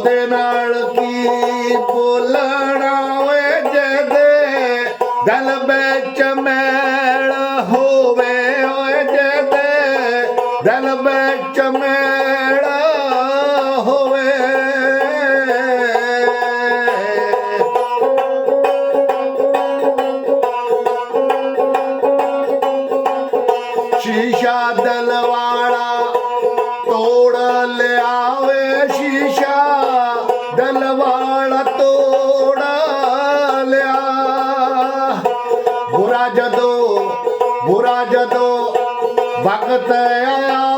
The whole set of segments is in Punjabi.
ਉਹਦੇ ਨਾਲ ਕੀ ਬੋਲਣਾ ਓਏ ਜਦੇ ਦਿਲ ਵਿੱਚ ਮੈਲ ਹੋਵੇ। 玩个蛋呀呀！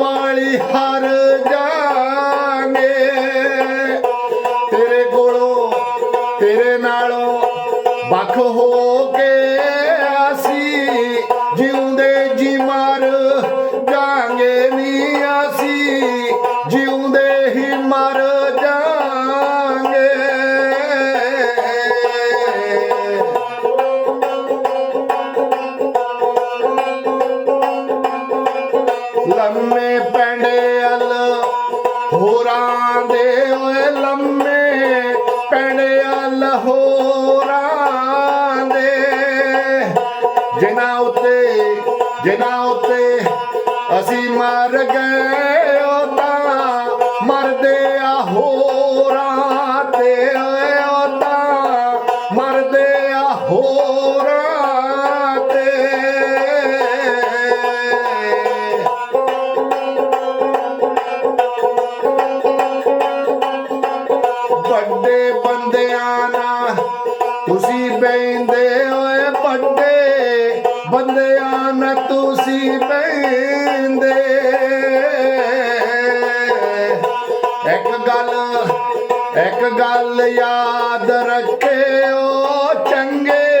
वाली हर जा ਹੋਰਾਂ ਦੇ ਜਿਨ੍ਹਾਂ ਉਤੇ ਜਿਨ੍ਹਾਂ ਉਤੇ ਅਸੀਂ ਮਰ ਗਏ ਬੰਦਿਆਂ ਨ ਤੁਸੀਂ ਪੈਂਦੇ। ਇੱਕ ਗੱਲ ਇੱਕ ਗੱਲ ਯਾਦ ਰੱਖਿਓ ਚੰਗੇ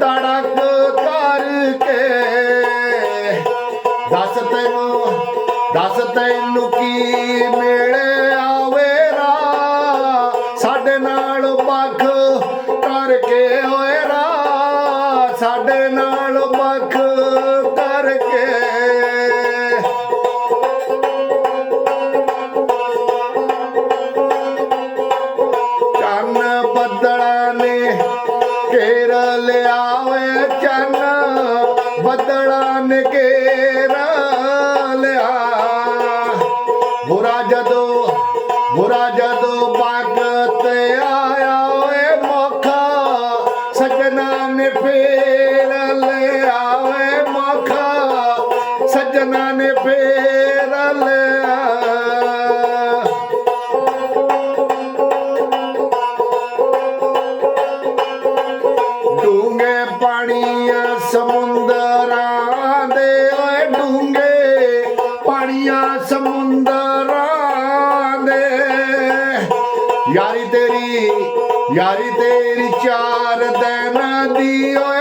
ਤੜਕ ਕਰਕੇ। ਦੱਸ ਤੈਨੂੰ ਦੱਸ ਤੈਨੂੰ ਕੀ মোরা যাদব মোরা যাদব ਯਾਰੀ ਤੇਰੀ ਚਾਰ ਦਿਨਾਂ ਦੀ ਓ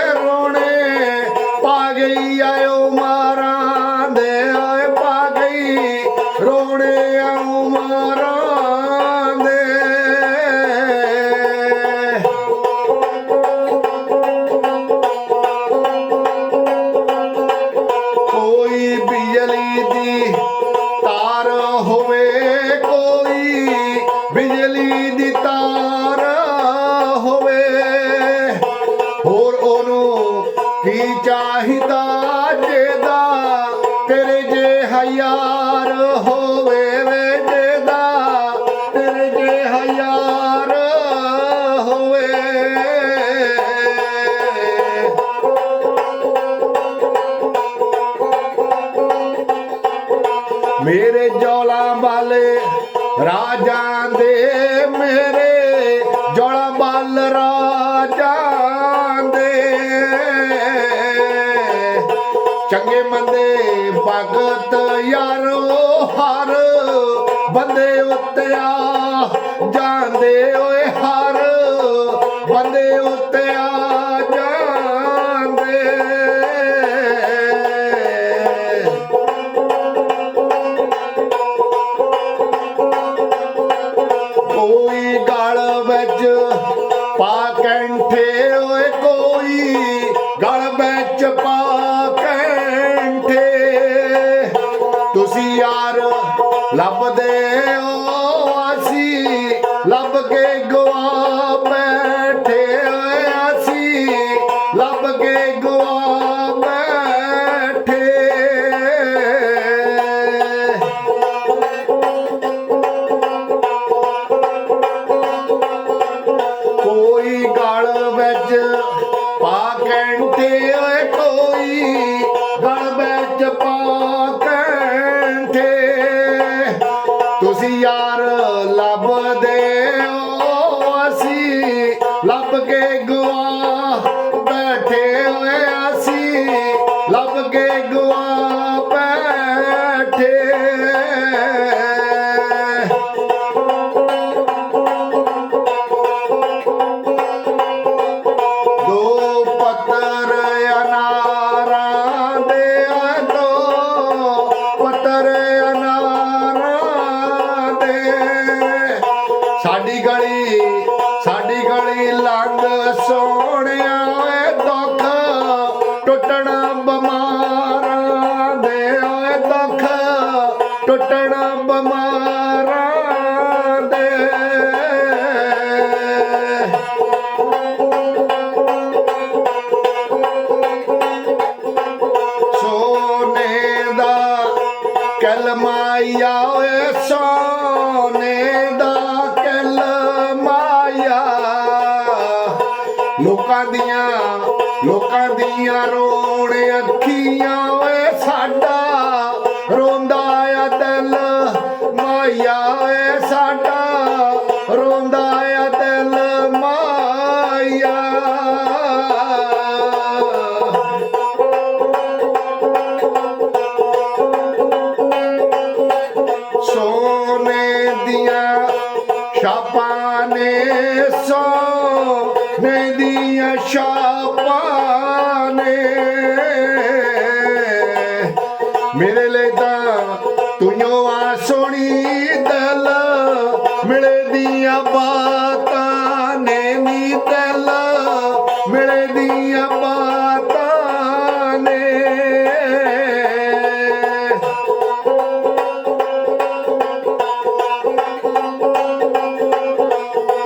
holy ਬੰਦੇ ਉੱਤਿਆ ਜਾਂਦੇ ਓਏ ਹਰ love again.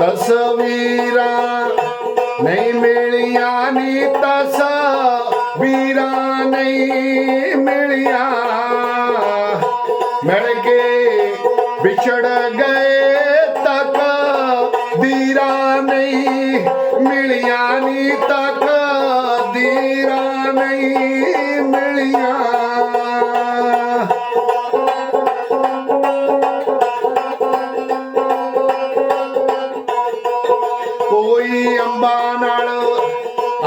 ਤਸਵੀਰਾਂ ਨਹੀਂ ਮਿਲੀਆਂ ਨੀ ਤਸਵੀਰਾਂ ਨਹੀਂ ਮਿਲੀਆਂ। ਮਿਲ ਕੇ ਵਿਛੜ ਗਏ ਨਾਲ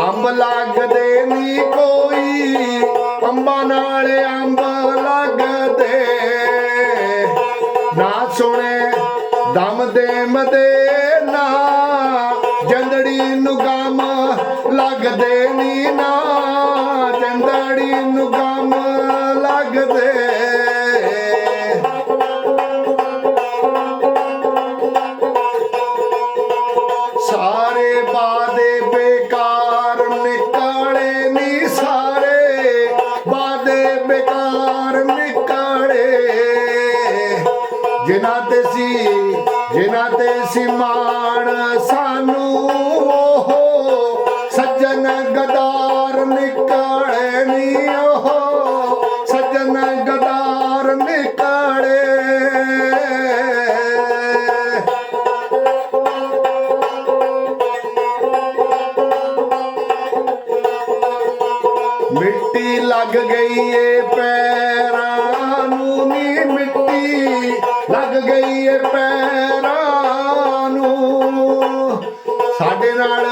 ਅੰਬ ਲੱਗਦੇ ਨਹੀਂ ਕੋਈ। ਅੰਬਾਂ ਨਾਲ ਅੰਬ ਲੱਗਦੇ। ਨਾ ਸੁਣੇ ਦਮ ਦੇ ਮਦੇ ਨਾ ਜੰਦੜੀ ਨੂੰ ਗਾਮ ਲੱਗਦੇ ਨਹੀਂ ਨਾ। ਜੰਦੜੀ ਨੂੰ ਗਾਮ ਲੱਗਦੇ। ਤਾਰ ਨਿਕਾਲੇ। ਜਿਨ੍ਹਾਂ ਤੇ ਸੀ, ਜਿਨ੍ਹਾਂ ਤੇ ਸੀ ਮਾਣ, ਸਾਨੂੰ ਸੱਜਣ ਗਦਾਰ ਨਿਕਾਲੇ ਨੀ ਉਹ। cadenas.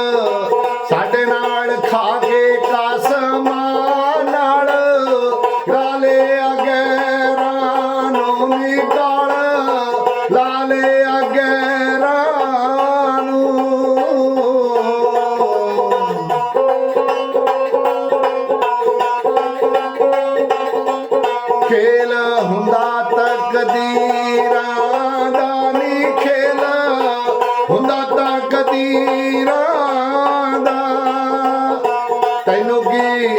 ਤੈਨੂੰ ਕੀ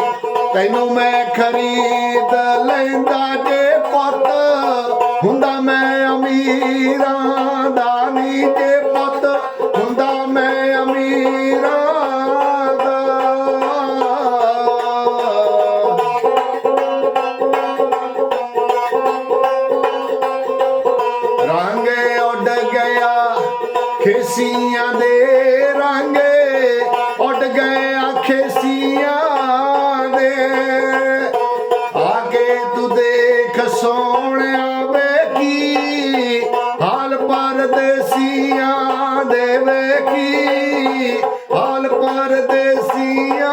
ਤੈਨੂੰ ਮੈਂ ਖਰੀਦ ਲੈਂਦਾ ਜੇ ਪੁੱਤ। ਹੁੰਦਾ ਮੈਂ ਅਮੀਰਾਂ ਦਾ ਨਹੀਂ ਤੇ देवे की हाल पर देसिया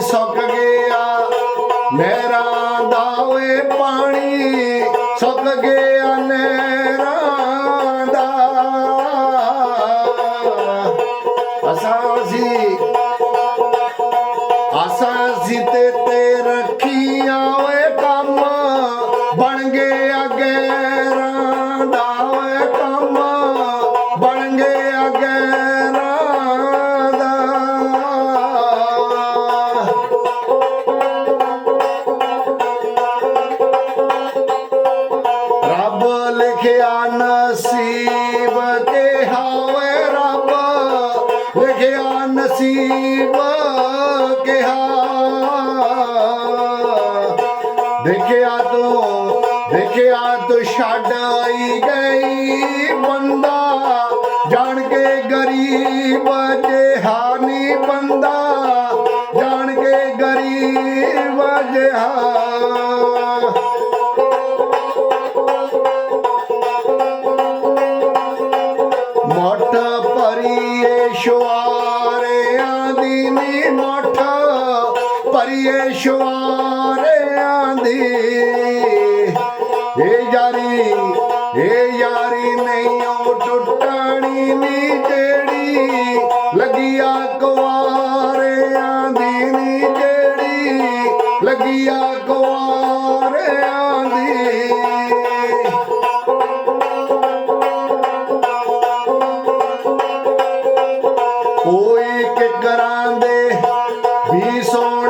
ਸੁੱਕ ਗਿਆ ਮੈਂ রাখিয়ান मठ परी शु रे आठ प शो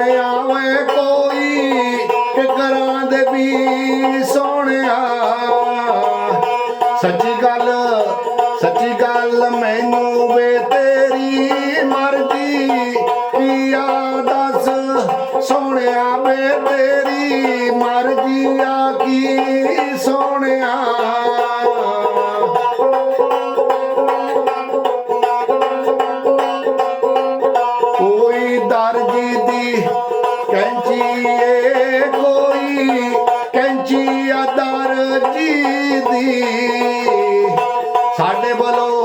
ਵੀ ਸੋਹਣਿਆ ਵੇ ਕੋਈ ਕਿਕਰਾਂ ਦੇ ਵੀ ਸਾਡੇ ਵੱਲੋਂ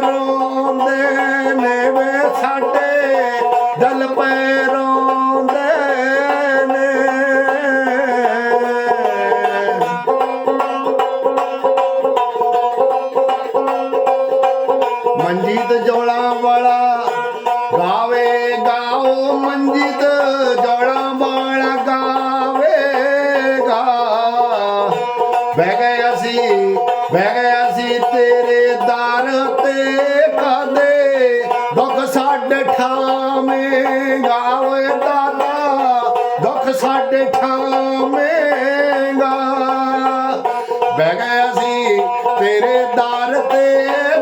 ਰੋਂਦੇ ਨੇ ਵੇ ਸਾਡੇ ਦਲ ਪੈ ਰੋਂਦੇ ਸਾਡੇ ਠਾਵੇਂ ਗਾਵੇ ਦਾਦਾ, ਦੁੱਖ ਸਾਡੇ ਠਾਵੇਂਗਾ ਬਹਿ ਗਏ ਅਸੀਂ ਤੇਰੇ ਦਰ ਤੇ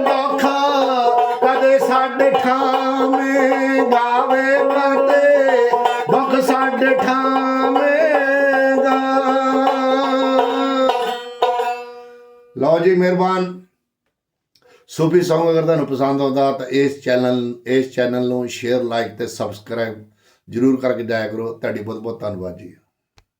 ਦੁੱਖ, ਕਦੇ ਸਾਡੇ ਠਾਵੇਂ ਗਾਵੇ ਕਦੇ ਦੁੱਖ ਸਾਡੇ ਠਾਵੇਂਗਾ ਲਓ ਜੀ, ਮਿਹਰਬਾਨ। ਸੂਫੀ Song ਅਗਰ ਤੁਹਾਨੂੰ ਪਸੰਦ ਆਉਂਦਾ ਤਾਂ ਇਸ ਚੈਨਲ ਇਸ ਚੈਨਲ ਨੂੰ ਸ਼ੇਅਰ ਲਾਈਕ ਤੇ ਸਬਸਕ੍ਰਾਈਬ ਜਰੂਰ ਕਰਕੇ ਜਾਇਆ ਕਰੋ। ਤੁਹਾਡੀ ਬਹੁਤ ਬਹੁਤ ਧੰਨਵਾਦ ਜੀ।